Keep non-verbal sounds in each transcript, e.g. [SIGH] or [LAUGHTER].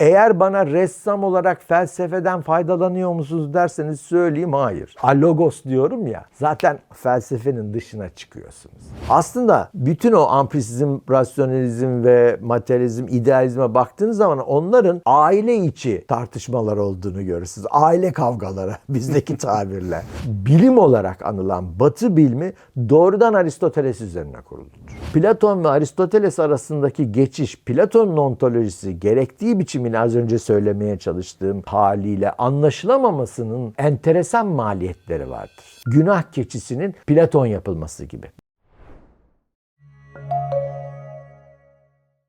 Eğer bana ressam olarak felsefeden faydalanıyor musunuz derseniz söyleyeyim hayır. Alogos diyorum ya zaten felsefenin dışına çıkıyorsunuz. Aslında bütün o ampisizm, rasyonalizm ve materyalizm, idealizme baktığınız zaman onların aile içi tartışmalar olduğunu görürsünüz. Aile kavgaları [LAUGHS] bizdeki tabirle. Bilim olarak anılan batı bilimi doğrudan Aristoteles üzerine kuruludur. Platon ve Aristoteles arasındaki geçiş, Platon'un ontolojisi gerektiği biçimini az önce söylemeye çalıştığım haliyle anlaşılamamasının enteresan maliyetleri vardır. Günah keçisinin Platon yapılması gibi.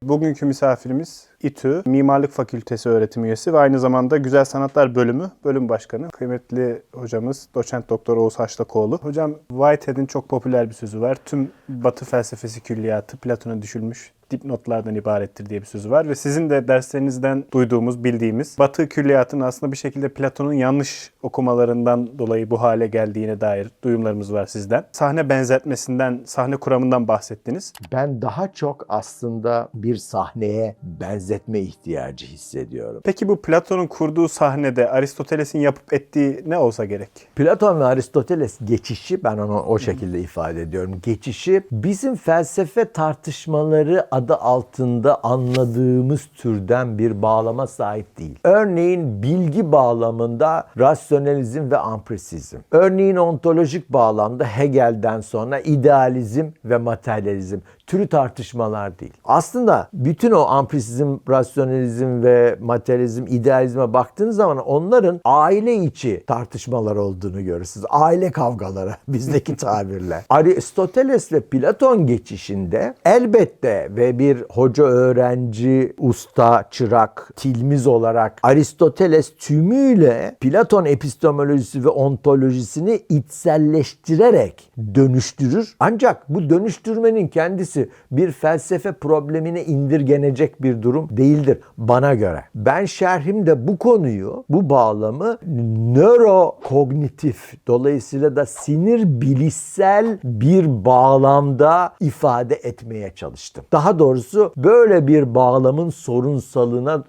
Bugünkü misafirimiz İTÜ Mimarlık Fakültesi öğretim üyesi ve aynı zamanda Güzel Sanatlar Bölümü bölüm başkanı. Kıymetli hocamız doçent doktor Oğuz Haşlakoğlu. Hocam Whitehead'in çok popüler bir sözü var. Tüm Batı felsefesi külliyatı Platon'a düşülmüş dipnotlardan ibarettir diye bir sözü var ve sizin de derslerinizden duyduğumuz, bildiğimiz Batı külliyatının aslında bir şekilde Platon'un yanlış okumalarından dolayı bu hale geldiğine dair duyumlarımız var sizden. Sahne benzetmesinden, sahne kuramından bahsettiniz. Ben daha çok aslında bir sahneye benzetme ihtiyacı hissediyorum. Peki bu Platon'un kurduğu sahnede Aristoteles'in yapıp ettiği ne olsa gerek? Platon ve Aristoteles geçişi ben onu o şekilde ifade ediyorum. Geçişi bizim felsefe tartışmaları adı altında anladığımız türden bir bağlama sahip değil. Örneğin bilgi bağlamında rasyonalizm ve ampirisizm. Örneğin ontolojik bağlamda Hegel'den sonra idealizm ve materyalizm türü tartışmalar değil. Aslında bütün o ampirisizm, rasyonalizm ve materyalizm, idealizme baktığınız zaman onların aile içi tartışmalar olduğunu görürsünüz. Aile kavgaları [LAUGHS] bizdeki tabirle. Aristoteles ve Platon geçişinde elbette ve bir hoca öğrenci, usta, çırak, tilmiz olarak Aristoteles tümüyle Platon epistemolojisi ve ontolojisini içselleştirerek dönüştürür. Ancak bu dönüştürmenin kendisi bir felsefe problemine indirgenecek bir durum değildir bana göre. Ben şerhimde bu konuyu, bu bağlamı nörokognitif dolayısıyla da sinir bilişsel bir bağlamda ifade etmeye çalıştım. Daha doğrusu böyle bir bağlamın sorunsalını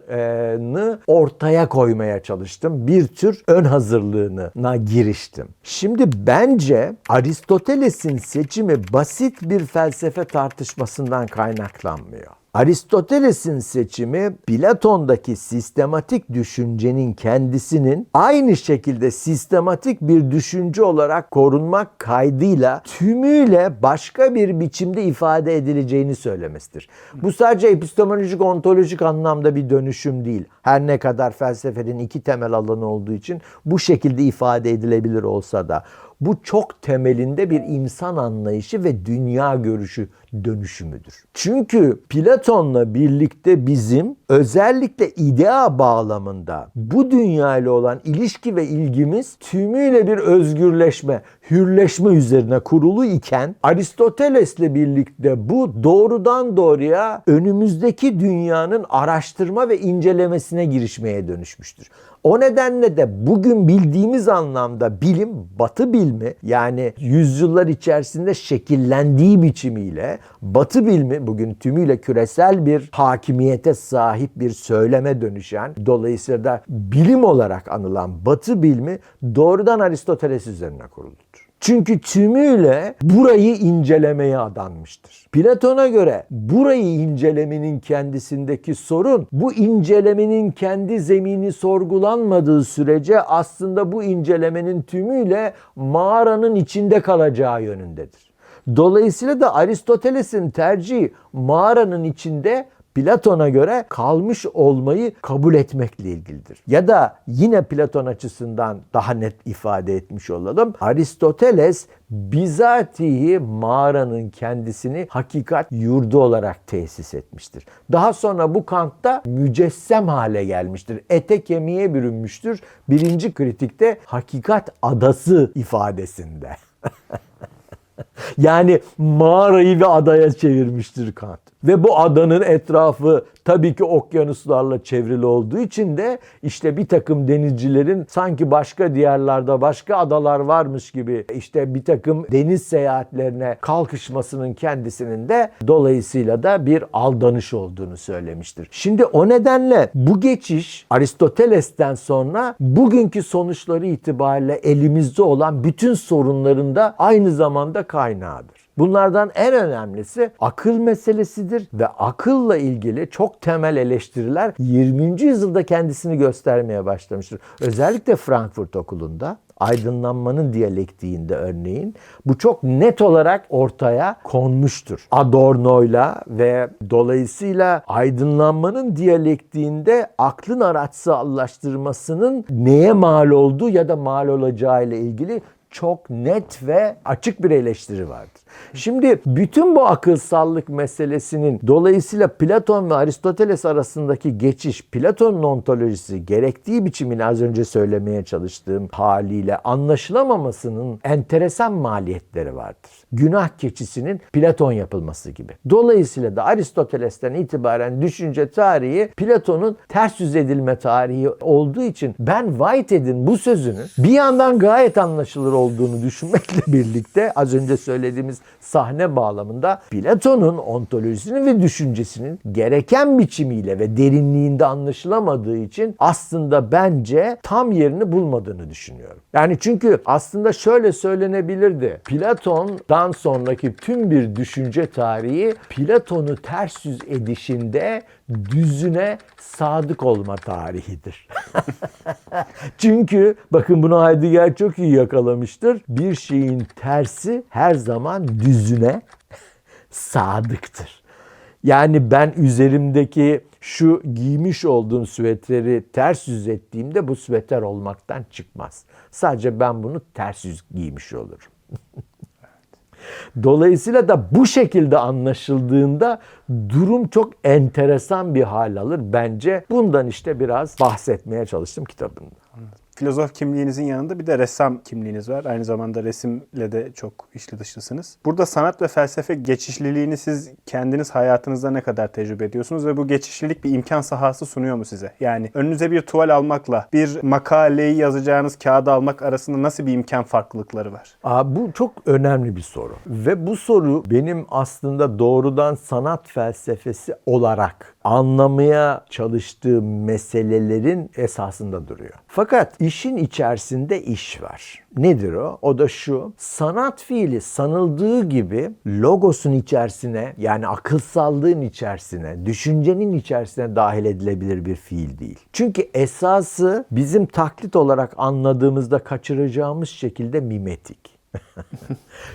ortaya koymaya çalıştım. Bir tür ön hazırlığına giriştim. Şimdi bence Aristoteles'in seçimi basit bir felsefe tartışmasından kaynaklanmıyor. Aristoteles'in seçimi Platon'daki sistematik düşüncenin kendisinin aynı şekilde sistematik bir düşünce olarak korunmak kaydıyla tümüyle başka bir biçimde ifade edileceğini söylemesidir. Bu sadece epistemolojik, ontolojik anlamda bir dönüşüm değil. Her ne kadar felsefenin iki temel alanı olduğu için bu şekilde ifade edilebilir olsa da bu çok temelinde bir insan anlayışı ve dünya görüşü dönüşümüdür. Çünkü Platon'la birlikte bizim özellikle idea bağlamında bu dünya ile olan ilişki ve ilgimiz tümüyle bir özgürleşme, hürleşme üzerine kurulu iken Aristoteles'le birlikte bu doğrudan doğruya önümüzdeki dünyanın araştırma ve incelemesine girişmeye dönüşmüştür. O nedenle de bugün bildiğimiz anlamda bilim, batı bilmi yani yüzyıllar içerisinde şekillendiği biçimiyle batı bilmi bugün tümüyle küresel bir hakimiyete sahip bir söyleme dönüşen dolayısıyla da bilim olarak anılan batı bilmi doğrudan Aristoteles üzerine kuruludur. Çünkü tümüyle burayı incelemeye adanmıştır. Platon'a göre burayı incelemenin kendisindeki sorun bu incelemenin kendi zemini sorgulanmadığı sürece aslında bu incelemenin tümüyle mağaranın içinde kalacağı yönündedir. Dolayısıyla da Aristoteles'in tercihi mağaranın içinde Platon'a göre kalmış olmayı kabul etmekle ilgilidir. Ya da yine Platon açısından daha net ifade etmiş olalım. Aristoteles bizatihi mağaranın kendisini hakikat yurdu olarak tesis etmiştir. Daha sonra bu Kant'ta mücessem hale gelmiştir. Ete kemiğe bürünmüştür. Birinci kritikte hakikat adası ifadesinde. [LAUGHS] yani mağarayı bir adaya çevirmiştir Kant. Ve bu adanın etrafı tabii ki okyanuslarla çevrili olduğu için de işte bir takım denizcilerin sanki başka diyarlarda başka adalar varmış gibi işte bir takım deniz seyahatlerine kalkışmasının kendisinin de dolayısıyla da bir aldanış olduğunu söylemiştir. Şimdi o nedenle bu geçiş Aristoteles'ten sonra bugünkü sonuçları itibariyle elimizde olan bütün sorunların da aynı zamanda kaynağıdır. Bunlardan en önemlisi akıl meselesidir ve akılla ilgili çok temel eleştiriler 20. yüzyılda kendisini göstermeye başlamıştır. Özellikle Frankfurt Okulu'nda aydınlanmanın diyalektiğinde örneğin bu çok net olarak ortaya konmuştur. Adorno'yla ve dolayısıyla aydınlanmanın diyalektiğinde aklın araçsallaştırmasının neye mal olduğu ya da mal olacağı ile ilgili çok net ve açık bir eleştiri vardır. Şimdi bütün bu akılsallık meselesinin dolayısıyla Platon ve Aristoteles arasındaki geçiş, Platon'un ontolojisi gerektiği biçimini az önce söylemeye çalıştığım haliyle anlaşılamamasının enteresan maliyetleri vardır. Günah keçisinin Platon yapılması gibi. Dolayısıyla da Aristoteles'ten itibaren düşünce tarihi Platon'un ters yüz edilme tarihi olduğu için ben Whitehead'in bu sözünün bir yandan gayet anlaşılır olduğunu düşünmekle birlikte az önce söylediğimiz sahne bağlamında Platon'un ontolojisinin ve düşüncesinin gereken biçimiyle ve derinliğinde anlaşılamadığı için aslında bence tam yerini bulmadığını düşünüyorum. Yani çünkü aslında şöyle söylenebilirdi. Platon'dan sonraki tüm bir düşünce tarihi Platon'u ters yüz edişinde düzüne sadık olma tarihidir. [LAUGHS] Çünkü bakın bunu Heidegger çok iyi yakalamıştır. Bir şeyin tersi her zaman düzüne sadıktır. Yani ben üzerimdeki şu giymiş olduğum süveteri ters yüz ettiğimde bu süveter olmaktan çıkmaz. Sadece ben bunu ters yüz giymiş olurum. [LAUGHS] Dolayısıyla da bu şekilde anlaşıldığında durum çok enteresan bir hal alır bence. Bundan işte biraz bahsetmeye çalıştım kitabımda. Filozof kimliğinizin yanında bir de ressam kimliğiniz var. Aynı zamanda resimle de çok içli dışlısınız. Burada sanat ve felsefe geçişliliğini siz kendiniz hayatınızda ne kadar tecrübe ediyorsunuz ve bu geçişlilik bir imkan sahası sunuyor mu size? Yani önünüze bir tuval almakla bir makaleyi yazacağınız kağıdı almak arasında nasıl bir imkan farklılıkları var? Aa, bu çok önemli bir soru. Ve bu soru benim aslında doğrudan sanat felsefesi olarak anlamaya çalıştığım meselelerin esasında duruyor. Fakat işin içerisinde iş var. Nedir o? O da şu. Sanat fiili sanıldığı gibi logosun içerisine yani akılsallığın içerisine, düşüncenin içerisine dahil edilebilir bir fiil değil. Çünkü esası bizim taklit olarak anladığımızda kaçıracağımız şekilde mimetik. [LAUGHS]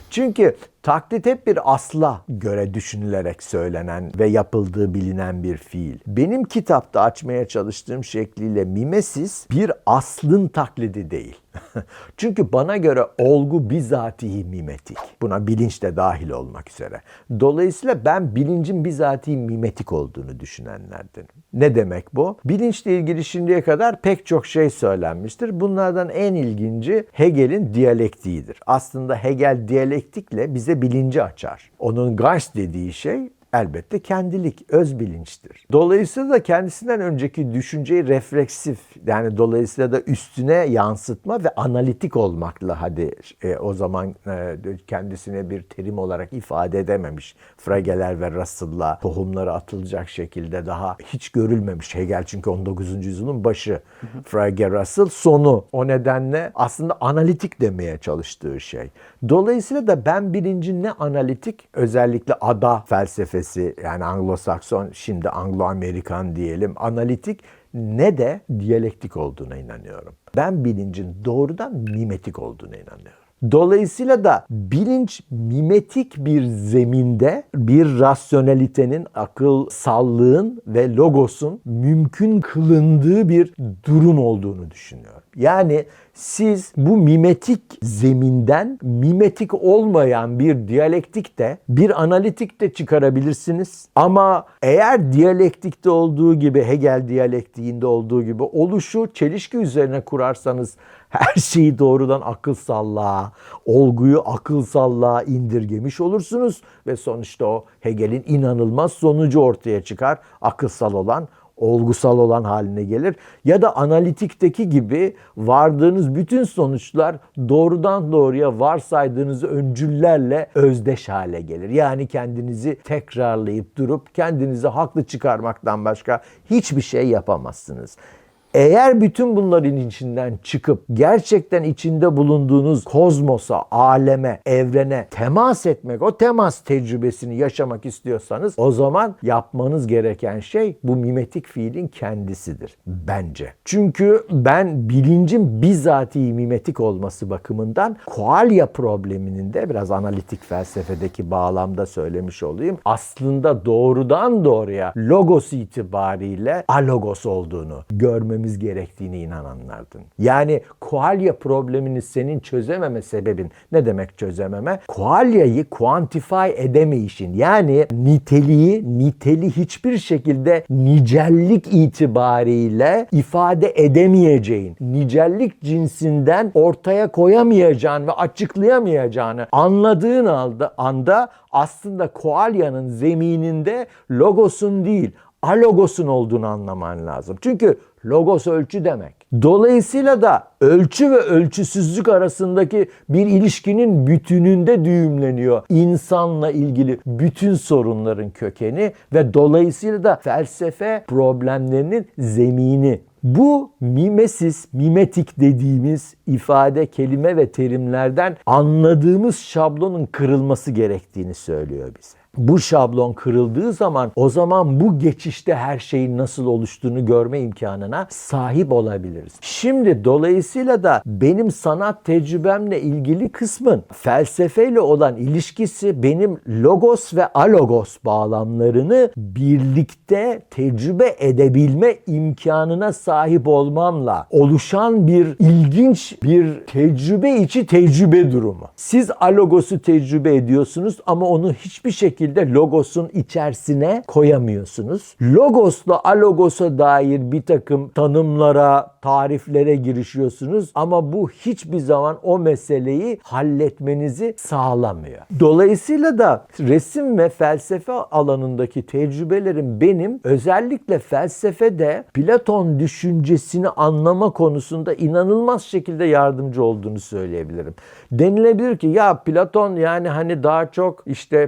Çünkü taklit hep bir asla göre düşünülerek söylenen ve yapıldığı bilinen bir fiil. Benim kitapta açmaya çalıştığım şekliyle mimesis bir aslın taklidi değil. [LAUGHS] Çünkü bana göre olgu bizatihi mimetik. Buna bilinç de dahil olmak üzere. Dolayısıyla ben bilincin bizatihi mimetik olduğunu düşünenlerdenim. Ne demek bu? Bilinçle ilgili şimdiye kadar pek çok şey söylenmiştir. Bunlardan en ilginci Hegel'in diyalektiğidir. Aslında Hegel diyalektikle bize bilinci açar. Onun Geist dediği şey elbette kendilik, öz bilinçtir. Dolayısıyla da kendisinden önceki düşünceyi refleksif yani dolayısıyla da üstüne yansıtma ve analitik olmakla hadi e, o zaman e, kendisine bir terim olarak ifade edememiş. Fregeler ve Russell'la tohumları atılacak şekilde daha hiç görülmemiş Hegel çünkü 19. yüzyılın başı. Frege Russell sonu. O nedenle aslında analitik demeye çalıştığı şey. Dolayısıyla da ben bilincin ne analitik özellikle ada felsefesi yani Anglo-Sakson şimdi Anglo-Amerikan diyelim analitik ne de diyalektik olduğuna inanıyorum. Ben bilincin doğrudan mimetik olduğuna inanıyorum. Dolayısıyla da bilinç mimetik bir zeminde bir rasyonelitenin, akıl sallığın ve logosun mümkün kılındığı bir durum olduğunu düşünüyorum. Yani siz bu mimetik zeminden mimetik olmayan bir diyalektik de bir analitik de çıkarabilirsiniz. Ama eğer diyalektikte olduğu gibi Hegel diyalektiğinde olduğu gibi oluşu çelişki üzerine kurarsanız Her şeyi doğrudan akılsallığa, olguyu akılsallığa indirgemiş olursunuz ve sonuçta o Hegel'in inanılmaz sonucu ortaya çıkar. Akılsal olan olgusal olan haline gelir. Ya da analitikteki gibi vardığınız bütün sonuçlar doğrudan doğruya varsaydığınız öncüllerle özdeş hale gelir. Yani kendinizi tekrarlayıp durup kendinizi haklı çıkarmaktan başka hiçbir şey yapamazsınız. Eğer bütün bunların içinden çıkıp gerçekten içinde bulunduğunuz kozmosa, aleme, evrene temas etmek, o temas tecrübesini yaşamak istiyorsanız o zaman yapmanız gereken şey bu mimetik fiilin kendisidir bence. Çünkü ben bilincin bizatihi mimetik olması bakımından koalya probleminin de biraz analitik felsefedeki bağlamda söylemiş olayım. Aslında doğrudan doğruya logos itibariyle alogos olduğunu görmemiz gerektiğini inananlardan. Yani koalya problemini senin çözememe sebebin ne demek çözememe? Koalyayı kuantify edemeyişin yani niteliği niteli hiçbir şekilde nicellik itibariyle ifade edemeyeceğin, nicellik cinsinden ortaya koyamayacağın ve açıklayamayacağını anladığın anda, anda aslında koalyanın zemininde logosun değil, alogosun olduğunu anlaman lazım. Çünkü logos ölçü demek. Dolayısıyla da ölçü ve ölçüsüzlük arasındaki bir ilişkinin bütününde düğümleniyor. İnsanla ilgili bütün sorunların kökeni ve dolayısıyla da felsefe problemlerinin zemini. Bu mimesis, mimetik dediğimiz ifade, kelime ve terimlerden anladığımız şablonun kırılması gerektiğini söylüyor bize. Bu şablon kırıldığı zaman o zaman bu geçişte her şeyin nasıl oluştuğunu görme imkanına sahip olabiliriz. Şimdi dolayısıyla da benim sanat tecrübemle ilgili kısmın felsefeyle olan ilişkisi benim logos ve alogos bağlamlarını birlikte tecrübe edebilme imkanına sahip olmamla oluşan bir ilginç bir tecrübe içi tecrübe durumu. Siz alogosu tecrübe ediyorsunuz ama onu hiçbir şekilde logosun içerisine koyamıyorsunuz. Logosla alogosa dair bir takım tanımlara, tariflere girişiyorsunuz ama bu hiçbir zaman o meseleyi halletmenizi sağlamıyor. Dolayısıyla da resim ve felsefe alanındaki tecrübelerim benim özellikle felsefede Platon düşüncesini anlama konusunda inanılmaz şekilde yardımcı olduğunu söyleyebilirim. Denilebilir ki ya Platon yani hani daha çok işte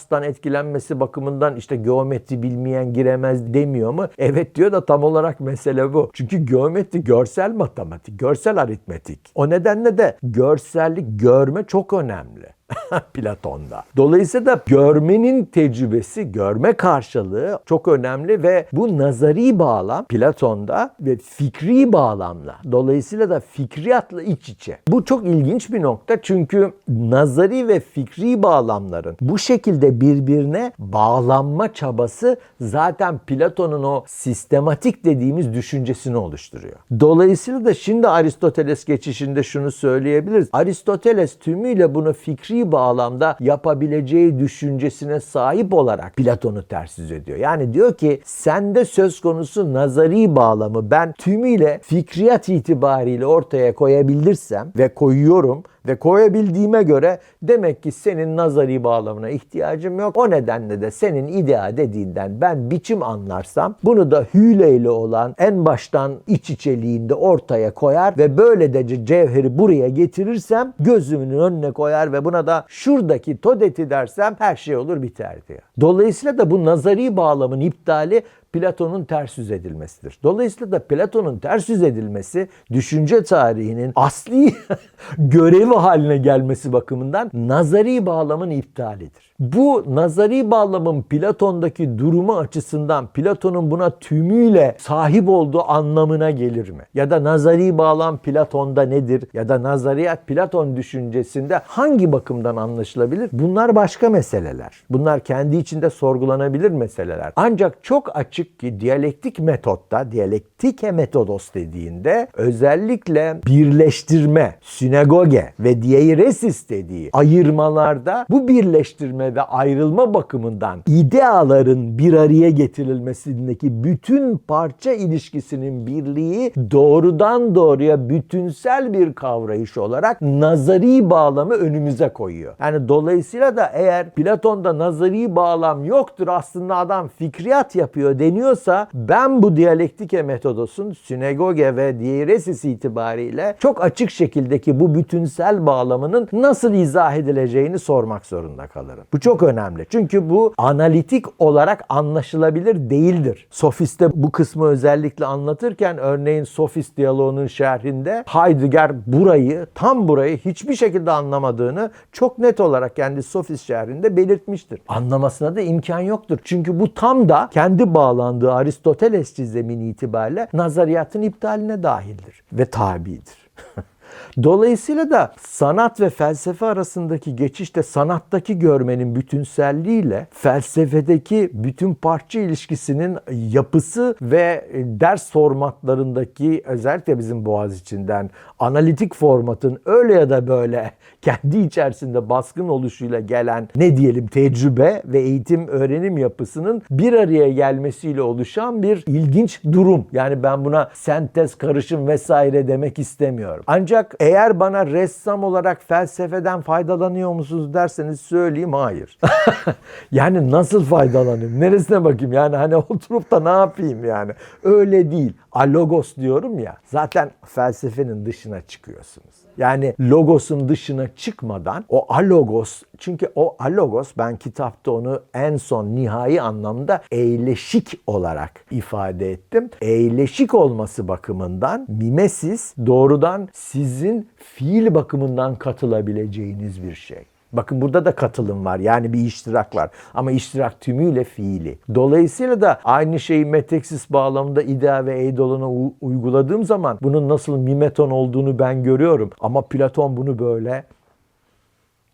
Pitagoras'tan etkilenmesi bakımından işte geometri bilmeyen giremez demiyor mu? Evet diyor da tam olarak mesele bu. Çünkü geometri görsel matematik, görsel aritmetik. O nedenle de görsellik, görme çok önemli. [LAUGHS] Platon'da. Dolayısıyla görmenin tecrübesi, görme karşılığı çok önemli ve bu nazari bağlam Platon'da ve fikri bağlamla dolayısıyla da fikriyatla iç içe. Bu çok ilginç bir nokta çünkü nazari ve fikri bağlamların bu şekilde birbirine bağlanma çabası zaten Platon'un o sistematik dediğimiz düşüncesini oluşturuyor. Dolayısıyla da şimdi Aristoteles geçişinde şunu söyleyebiliriz. Aristoteles tümüyle bunu fikri bağlamda yapabileceği düşüncesine sahip olarak Platon'u ters yüz ediyor. Yani diyor ki sende söz konusu nazari bağlamı ben tümüyle fikriyat itibariyle ortaya koyabilirsem ve koyuyorum ve koyabildiğime göre demek ki senin nazari bağlamına ihtiyacım yok. O nedenle de senin idea dediğinden ben biçim anlarsam bunu da hüleyle olan en baştan iç içeliğinde ortaya koyar ve böylece cevheri buraya getirirsem gözümün önüne koyar ve buna da şuradaki todeti dersem her şey olur biter diyor. Dolayısıyla da bu nazari bağlamın iptali Platon'un ters yüz edilmesidir. Dolayısıyla da Platon'un ters yüz edilmesi düşünce tarihinin asli [LAUGHS] görevi haline gelmesi bakımından nazari bağlamın iptalidir. Bu nazari bağlamın Platon'daki durumu açısından Platon'un buna tümüyle sahip olduğu anlamına gelir mi? Ya da nazari bağlam Platon'da nedir? Ya da nazariyat Platon düşüncesinde hangi bakımdan anlaşılabilir? Bunlar başka meseleler. Bunlar kendi içinde sorgulanabilir meseleler. Ancak çok açık açık ki diyalektik metotta, diyalektike metodos dediğinde özellikle birleştirme, sinagoge ve dieiresis dediği ayırmalarda bu birleştirme ve ayrılma bakımından ideaların bir araya getirilmesindeki bütün parça ilişkisinin birliği doğrudan doğruya bütünsel bir kavrayış olarak nazari bağlamı önümüze koyuyor. Yani dolayısıyla da eğer Platon'da nazari bağlam yoktur aslında adam fikriyat yapıyor deniyorsa ben bu diyalektike metodosun sinagoge ve dieiresis itibariyle çok açık şekildeki bu bütünsel bağlamının nasıl izah edileceğini sormak zorunda kalırım. Bu çok önemli. Çünkü bu analitik olarak anlaşılabilir değildir. Sofiste bu kısmı özellikle anlatırken örneğin Sofist diyaloğunun şerhinde Heidegger burayı, tam burayı hiçbir şekilde anlamadığını çok net olarak kendi Sofist şerhinde belirtmiştir. Anlamasına da imkan yoktur. Çünkü bu tam da kendi bağlandığı Aristoteles çizemini itibariyle nazariyatın iptaline dahildir ve tabidir. [LAUGHS] Dolayısıyla da sanat ve felsefe arasındaki geçişte sanattaki görmenin bütünselliğiyle felsefedeki bütün parça ilişkisinin yapısı ve ders formatlarındaki özellikle bizim Boğaz içinden analitik formatın öyle ya da böyle [LAUGHS] kendi içerisinde baskın oluşuyla gelen ne diyelim tecrübe ve eğitim öğrenim yapısının bir araya gelmesiyle oluşan bir ilginç durum. Yani ben buna sentez, karışım vesaire demek istemiyorum. Ancak eğer bana ressam olarak felsefeden faydalanıyor musunuz derseniz söyleyeyim hayır. [LAUGHS] yani nasıl faydalanayım? Neresine bakayım? Yani hani oturup da ne yapayım yani? Öyle değil. Alogos diyorum ya. Zaten felsefenin dışına çıkıyorsunuz. Yani logosun dışına çıkmadan o alogos çünkü o alogos ben kitapta onu en son nihai anlamda eyleşik olarak ifade ettim. Eyleşik olması bakımından mimesis doğrudan sizin fiil bakımından katılabileceğiniz bir şey. Bakın burada da katılım var. Yani bir iştirak var. Ama iştirak tümüyle fiili. Dolayısıyla da aynı şeyi meteksis bağlamında idea ve eidolona uyguladığım zaman bunun nasıl mimeton olduğunu ben görüyorum. Ama Platon bunu böyle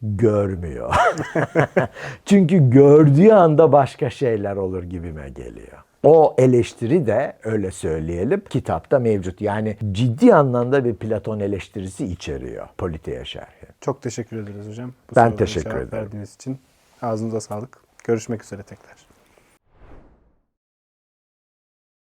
görmüyor. [LAUGHS] Çünkü gördüğü anda başka şeyler olur gibime geliyor. O eleştiri de öyle söyleyelim kitapta mevcut. Yani ciddi anlamda bir Platon eleştirisi içeriyor Politeia şerhi. Çok teşekkür ederiz hocam. Bu Ben teşekkür ederim. Verdiğiniz için ağzınıza sağlık. Görüşmek üzere tekrar.